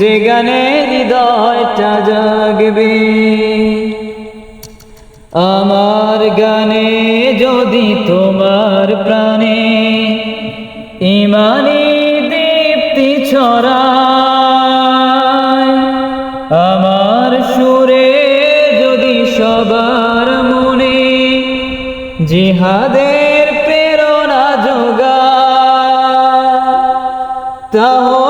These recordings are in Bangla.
যে গানে হৃদয়টা জাগবে, আমার গানে যদি তোমার প্রাণে ইমানি দীপ্তি ছড়ায়, আমার সুরে যদি সবার মনে জিহাদের প্রেরণা যোগায় তাহলে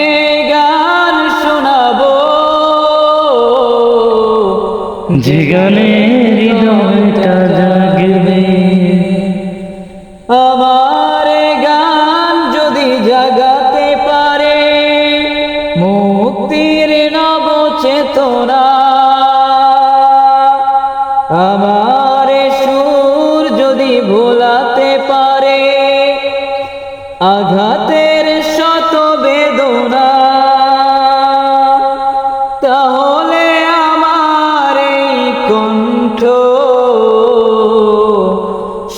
যে গানে হৃদয়টা জাগবে। আমার গান যদি জাগাতে পারে, মুক্তির নব চেতনা আমার সুর যদি ভোলাতে পারে, আঘাতের শত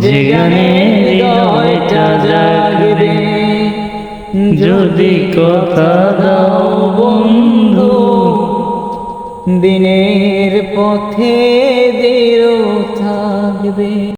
যে গানে হৃদয়টা জাগবে। যদি কথা দাও বন্ধু দিনের পথে দৃঢ় থাকবে।